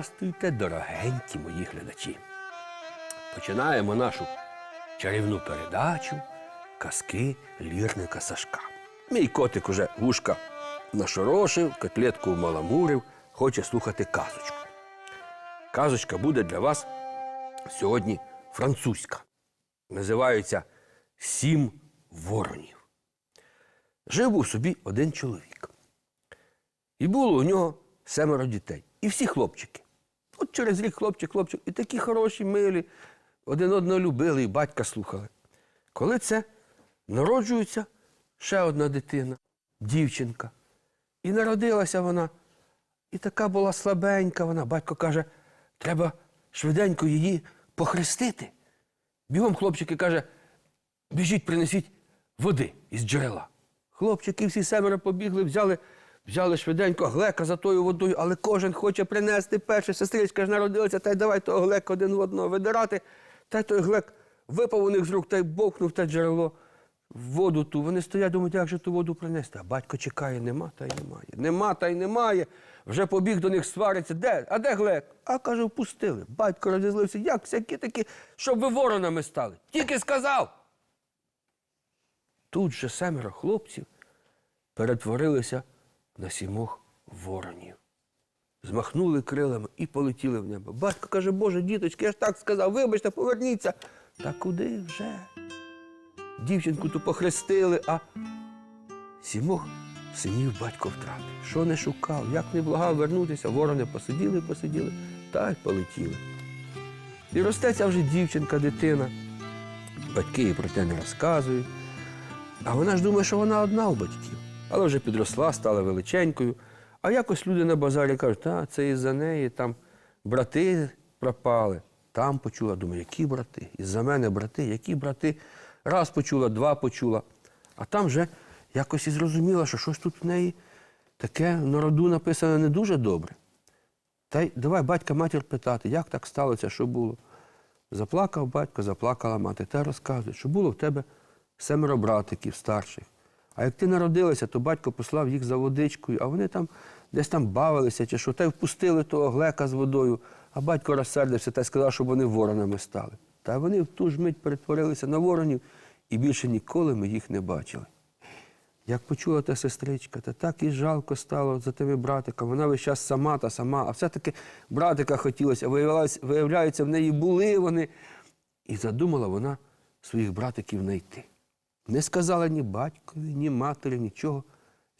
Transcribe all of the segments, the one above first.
Здрастуйте, дорогенькі мої глядачі. Починаємо нашу чарівну передачу казки лірника Сашка. Мій котик уже вушка нашорошив, котлетку маламурив, хоче слухати казочку. Казочка буде для вас сьогодні французька. Називається Сім воронів. Жив був собі один чоловік. І було у нього семеро дітей. І всі хлопчики. От через рік хлопчик, хлопчик, і такі хороші, милі, один одного любили і батька слухали. Коли це народжується ще одна дитина, дівчинка. І народилася вона, і така була слабенька вона. Батько каже, треба швиденько її похрестити. Бігом хлопчики каже, біжіть, принесіть води із джерела. Хлопчики всі семеро побігли, взяли, взяли швиденько глека за тою водою, але кожен хоче принести перше. Сестричка ж народилася, та й давай того глека один в одного видирати. Та й той глек випав у них з рук та й бовкнув те джерело в воду ту. Вони стоять, думають, як же ту воду принести. А батько чекає, нема та й немає. Нема та й немає. Вже побіг до них свариться. Де? А де глек? А каже, впустили. Батько розізлився. Як всякі такі, щоб ви воронами стали? Тільки сказав. Тут же семеро хлопців перетворилися на сімох воронів. Змахнули крилами і полетіли в небо. Батько каже, Боже, діточки, я ж так сказав, вибачте, поверніться. Та куди вже? Дівчинку ту похрестили, а сімох синів батько втратив. Що не шукав, як не благав вернутися, ворони посиділи, посиділи, та й полетіли. І росте ця вже дівчинка, дитина. Батьки їй про те не розказують. А вона ж думає, що вона одна у батьків. Але вже підросла, стала величенькою. А якось люди на базарі кажуть, та це із-за неї там брати пропали. Там почула, думаю, які брати? Із-за мене брати, які брати? Раз почула, два почула. А там вже якось і зрозуміла, що щось тут в неї таке на роду написано не дуже добре. Та й давай батька матір питати, як так сталося, що було. Заплакав батько, заплакала мати. Та розказує, що було в тебе семеро братиків старших. А як ти народилася, то батько послав їх за водичкою, а вони там десь там бавилися чи що, та й впустили того глека з водою, а батько розсердився та й сказав, щоб вони воронами стали. Та вони в ту ж мить перетворилися на воронів, і більше ніколи ми їх не бачили. Як почула та сестричка, та так і жалко стало за тими братиками. Вона весь час сама та сама, а все-таки братика хотілося, виявляється, виявляється, в неї були вони. І задумала вона своїх братиків знайти. Не сказала ні батькові, ні матері, нічого.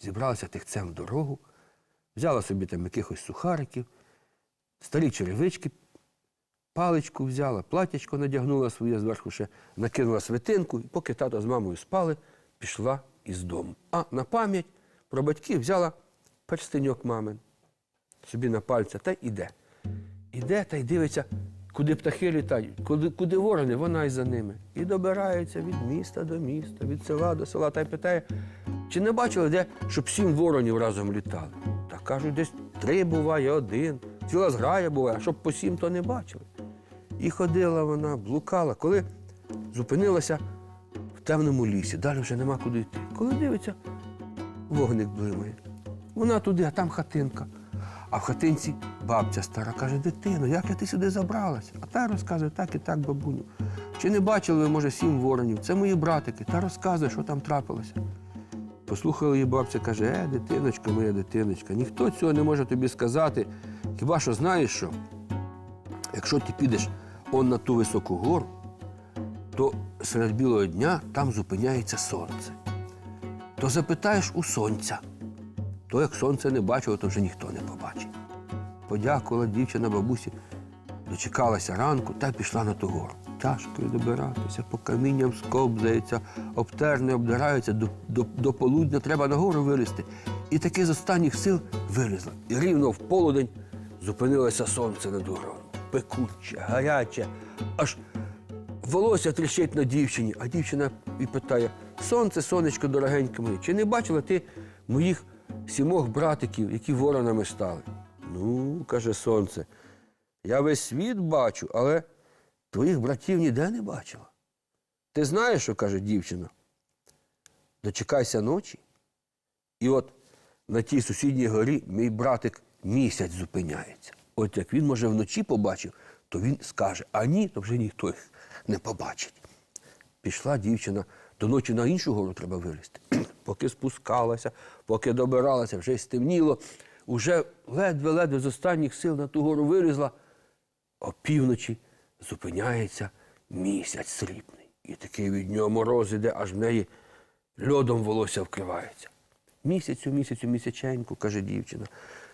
Зібралася тихцем в дорогу, взяла собі там якихось сухариків, старі черевички, паличку взяла, платячко надягнула своє, зверху ще накинула свитинку, і поки тато з мамою спали, пішла із дому. А на пам'ять про батьків взяла перстеньок мамин собі на пальця та й іде. Іде та й дивиться, куди птахи літають, куди, куди ворони, вона й за ними. І добирається від міста до міста, від села до села, та й питає, чи не бачили де, щоб сім воронів разом літали? Та кажуть, десь три буває, один, ціла зграя буває, щоб по сім, то не бачили. І ходила вона, блукала, коли зупинилася в темному лісі, далі вже нема куди йти. Коли дивиться, вогник блимає. Вона туди, а там хатинка. А в хатинці бабця стара каже, дитино, як я ти сюди забралася? А та розказує, так і так, бабуню. Чи не бачили ви, може, сім воронів? Це мої братики. Та розказує, що там трапилося. Послухала її бабця, каже, е, дитиночка, моя дитиночка, ніхто цього не може тобі сказати. Хіба що знаєш що? Якщо ти підеш он на ту високу гору, то серед білого дня там зупиняється сонце. То запитаєш у сонця. То як сонце не бачило, то вже ніхто не побачить. Подякувала дівчина бабусі, дочекалася ранку та пішла на ту гору. Тяжко добиратися, по камінням скобзається, обтерне, обдирається, до, до, до полудня треба на гору вилізти. І таки з останніх сил вилізла. І рівно в полудень зупинилося сонце над горою. Пекуче, гаряче, аж волосся тріщить на дівчині, а дівчина і питає: Сонце, сонечко, дорогеньке моє, чи не бачила ти моїх сімох братиків, які воронами стали? Ну, каже сонце, я весь світ бачу, але твоїх братів ніде не бачила. Ти знаєш, що каже дівчина? Дочекайся ночі, і от на тій сусідній горі мій братик місяць зупиняється. От як він, може, вночі побачив, то він скаже, а ні, то вже ніхто їх не побачить. Пішла дівчина, до ночі на іншу гору треба вилізти. Поки спускалася, поки добиралася, вже й стемніло, уже ледве-ледве з останніх сил на ту гору вилізла, опівночі зупиняється місяць срібний. І такий від нього мороз іде, аж в неї льодом волосся вкривається. Місяцю, місяцю, місяченьку, каже дівчина.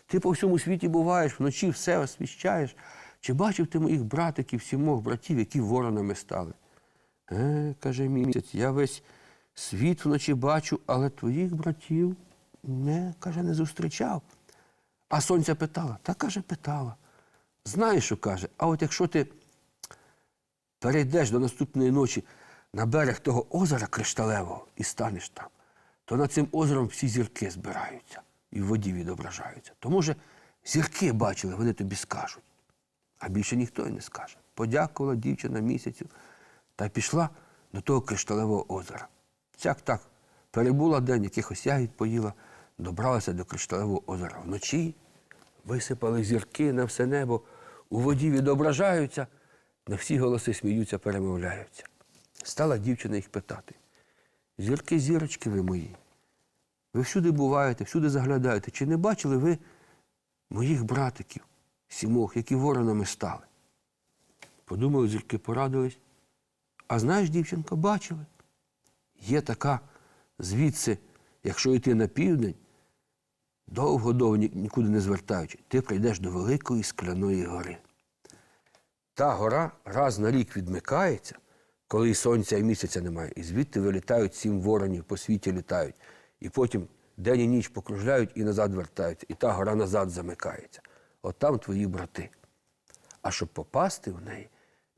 Ти по всьому світі буваєш, вночі все освіщаєш. Чи бачив ти моїх братиків, сімох братів, які воронами стали? Е, каже місяць, я весь світ вночі бачу, але твоїх братів не, каже, не зустрічав. А сонця питала, та каже, питала. Знаєш, що каже, а от якщо ти перейдеш до наступної ночі на берег того озера кришталевого і станеш там, то над цим озером всі зірки збираються і в воді відображаються. То, може, зірки бачили, вони тобі скажуть. А більше ніхто й не скаже. Подякувала дівчина місяцю та пішла до того кришталевого озера. Цяк так перебула день, якихось ягід поїла, добралася до кришталевого озера. Вночі висипали зірки на все небо, у воді відображаються, на всі голоси сміються, перемовляються. Стала дівчина їх питати. Зірки, зірочки ви мої. Ви всюди буваєте, всюди заглядаєте. Чи не бачили ви моїх братиків, сімох, які воронами стали? Подумали, зірки порадились. А знаєш, дівчинка, бачили? Є така звідси, якщо йти на південь, довго-довго нікуди не звертаючи, ти прийдеш до Великої Скляної гори. Та гора раз на рік відмикається, коли сонця і місяця немає, і звідти вилітають сім воронів, по світі літають. І потім день і ніч покружляють і назад вертаються, і та гора назад замикається. От там твої брати. А щоб попасти в неї,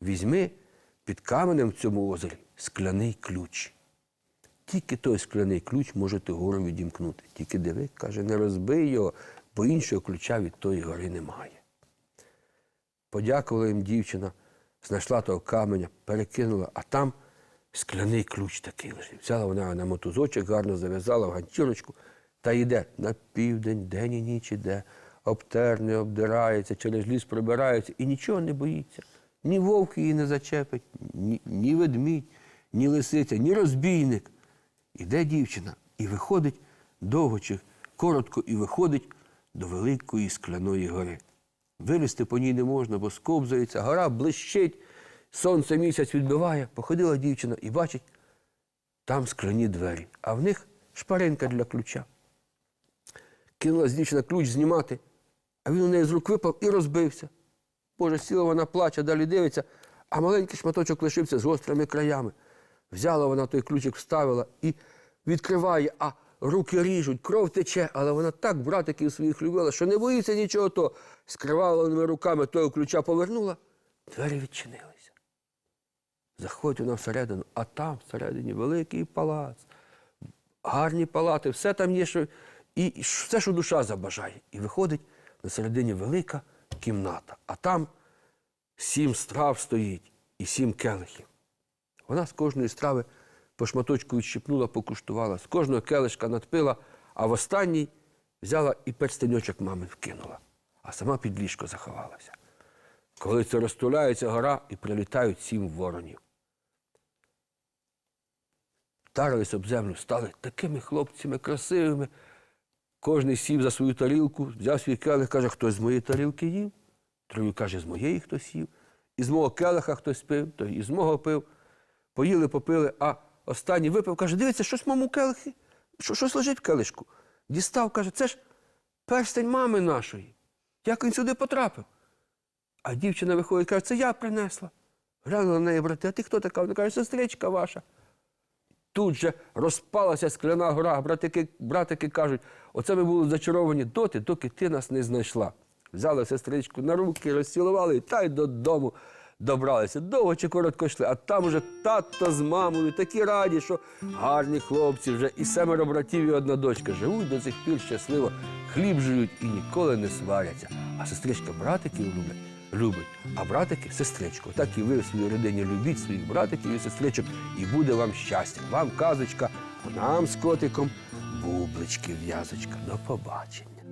візьми під каменем в цьому озері скляний ключ. Тільки той скляний ключ може ти гору відімкнути. Тільки диви, каже, не розбий його, бо іншого ключа від тої гори немає. Подякувала їм дівчина, знайшла того каменя, перекинула, а там скляний ключ такий лежить. Взяла вона на мотузочок, гарно зав'язала в ганчірочку та йде на південь, день і ніч іде, обтерне, обдирається, через ліс прибирається і нічого не боїться. Ні вовк її не зачепить, ні, ні ведмідь, ні лисиця, ні розбійник. Іде дівчина і виходить довго чи коротко і виходить до великої скляної гори. Вилізти по ній не можна, бо сковзується, гора блищить, сонце місяць відбиває. Походила дівчина і бачить, там скляні двері, а в них шпаринка для ключа. Кинулась дівчина ключ знімати, а він у неї з рук випав і розбився. Боже, сіла вона плаче, далі дивиться, а маленький шматочок лишився з гострими краями. Взяла вона той ключик, вставила і відкриває, а руки ріжуть, кров тече, але вона так братиків своїх любила, що не боїться нічого то. Скривавленими руками того ключа повернула, двері відчинилися. Заходь вона всередину, а там всередині великий палац, гарні палати, все там є, що, і все, що душа забажає. І виходить на середині велика кімната, а там сім страв стоїть і сім келихів. Вона з кожної страви по шматочку відщипнула, покуштувала, з кожного келишка надпила, а в останній взяла і перстеньочок мами вкинула, а сама під ліжко заховалася. Коли це розтуляється гора і прилітають сім воронів. Тарились об землю, стали такими хлопцями красивими. Кожний сів за свою тарілку, взяв свій келих, каже, хтось з моєї тарілки їв. Другий каже, з моєї хтось їв. Із мого келиха хтось пив, той із мого пив. Поїли, попили, а останній випив, каже, дивіться, щось в моєму келихі, щось лежить в келишку. Дістав, каже, це ж перстень мами нашої. Як він сюди потрапив? А дівчина виходить, каже, це я принесла. Глянула на неї брати, а ти хто така? Вона каже, сестричка ваша. Тут же розпалася скляна гора. Братики, братики кажуть, оце ми були зачаровані доти, доки ти нас не знайшла. Взяли сестричку на руки, розцілували та й додому добралися. Довго чи коротко йшли, а там уже тато з мамою такі раді, що гарні хлопці вже і семеро братів, і одна дочка живуть до цих пір щасливо, хліб жують і ніколи не сваряться. А сестричка братиків люблять. Любить, а братики сестричку. Так і ви в своїй родині любіть своїх братиків і сестричок, і буде вам щастя. Вам казочка, нам з котиком бублички в'язочка. До побачення.